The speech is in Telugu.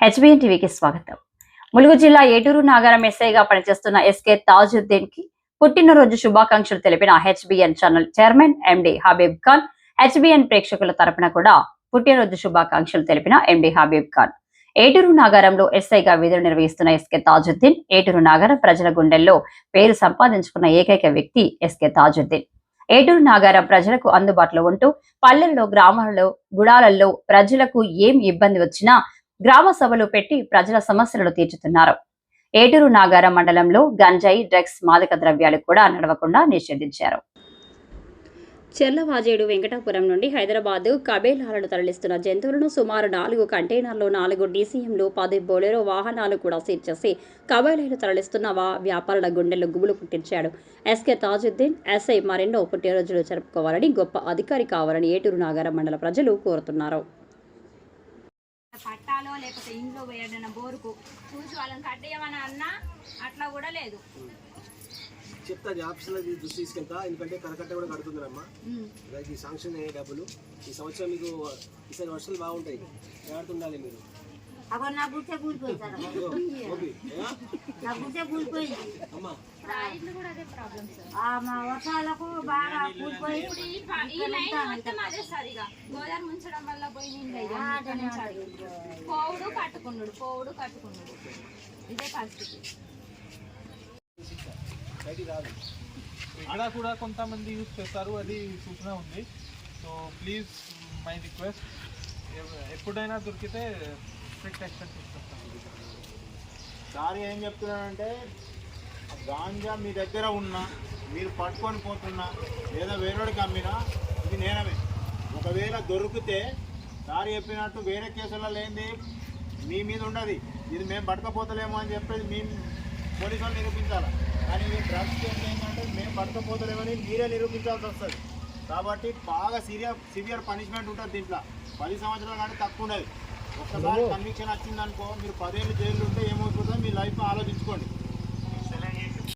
హెచ్బిఎన్ టీవీకి స్వాగతం. ములుగు జిల్లా ఏటూరు నాగారం ఎస్ఐగా పనిచేస్తున్న ఎస్కే తాజుద్దీన్కి పుట్టినరోజు శుభాకాంక్షలు తెలిపిన HBN channel chairman MD Habib Khan HBN ప్రేక్షకుల తరపున కూడా పుట్టినరోజు శుభాకాంక్షలు తెలిపిన ఎండి హబీబ్ ఖాన్. ఏటూరు నాగారంలో ఎస్ఐగా విధులు నిర్వహిస్తున్న ఎస్కే తాజుద్దీన్ ఏటూరు నాగారం ప్రజల గుండెల్లో పేరు సంపాదించుకున్న ఏకైక వ్యక్తి ఎస్కే తాజుద్దీన్. ఏటూరు నాగారం ప్రజలకు అందుబాటులో ఉంటూ పల్లెల్లో గ్రామాలలో గుడాలలో ప్రజలకు ఏం ఇబ్బంది వచ్చినా గ్రామ సభలు పెట్టి ప్రజల సమస్యలను తీర్చుతున్నారు. ఏటూరు నాగారం మండలంలో గంజాయి డ్రగ్స్ మాదక ద్రవ్యాలు కూడా నడవకుండా నిషేధించారు. చెర్లవాజేడు వెంకటాపురం నుండి హైదరాబాద్ కబేలాలను తరలిస్తున్న జంతువులను సుమారు నాలుగు కంటైనర్లు నాలుగు డీసీఎంలు పది బొలెరో వాహనాలు కూడా సీజ్ చేసి కబేలాలు తరలిస్తున్న వ్యాపారుల గుండెల్లో గుబులు పుట్టించాడు. ఎస్కే తాజుద్దీన్ ఎస్ఐ మరెన్నో పుట్టినరోజులు జరుపుకోవాలని గొప్ప అధికారి కావాలని ఏటూరు నాగారం మండల ప్రజలు కోరుతున్నారు. పట్టాలో లేకపోతే ఇంట్లో వేయడన బోరుకు చూసి వాళ్ళని కట్టేయమని అన్నా అట్లా కూడా లేదు. చెప్తా ఆఫీసులో దృష్టి తీసుకెళ్తా. ఎందుకంటే కరకట్ట కూడా కడుతుందమ్మా దానికి శాంక్షన్ అయ్యే డబ్బులు. ఈ సంవత్సరం మీకు ఈసారి వర్షాలు బాగుంటాయి. జాగ్రత్త ఉండాలి మీరు. అగో నా గుట్టే కూలిపోయింది సార్ ఇదిగో, ఓకే ఆ? నా గుట్టే కూలిపోయింది అమ్మా ఇల్లు కూడా అదే ప్రాబ్లం సార్ ఆ మా వర్షాలకు బాగా కూలిపోయి ఇప్పుడు ఈ ప- ఈ లైన్ మొత్తం అదే సార్ ఇక గోదావరి ముంచడం వల్ల పోయి నీళ్ళు ఇక ఇక్కడ నుంచి అటు. పోవుడు కట్టుకున్నాడు పోవుడు కట్టుకున్నాడు ఇదే పరిస్థితి బయటికి రాదు ఇక్కడ కూడా కొంతమంది యూజ్ చేస్తారు అది సూచన ఉంది సో ప్లీజ్ మై రిక్వెస్ట్ ఎప్పుడైనా దొరికితే స్ట్రిక్ట్ యాక్షన్ తీసుకొస్తాను సార్ ఏం చెప్తున్నానంటే గాంజా మీ దగ్గర ఉన్నా మీరు పట్టుకొని పోతున్నా లేదా వేరేడికి అమ్మినా ఇది నేనమే. ఒకవేళ దొరికితే సార్ చెప్పినట్టు వేరే కేసులలో లేనిది మీ మీద ఉండదు. ఇది మేము పట్టకపోతలేము అని చెప్పేది మేము పోలీసు వాళ్ళు నిరూపించాలి? కానీ ఈ డ్రగ్స్ కేసులు ఏంటంటే మేము పట్టకపోతలేమని మీరే నిరూపించాల్సి వస్తుంది. కాబట్టి బాగా సీరియర్ సివియర్ పనిష్మెంట్ ఉంటుంది దీంట్లో. పది సంవత్సరాలు కానీ తక్కువ ఉండదు. ఒకసారి కన్విక్షన్ వచ్చిందనుకో మీరు పదేళ్ళు జైలు ఉంటే ఏమవుతుందో మీ లైఫ్ ఆలోచించుకోండి.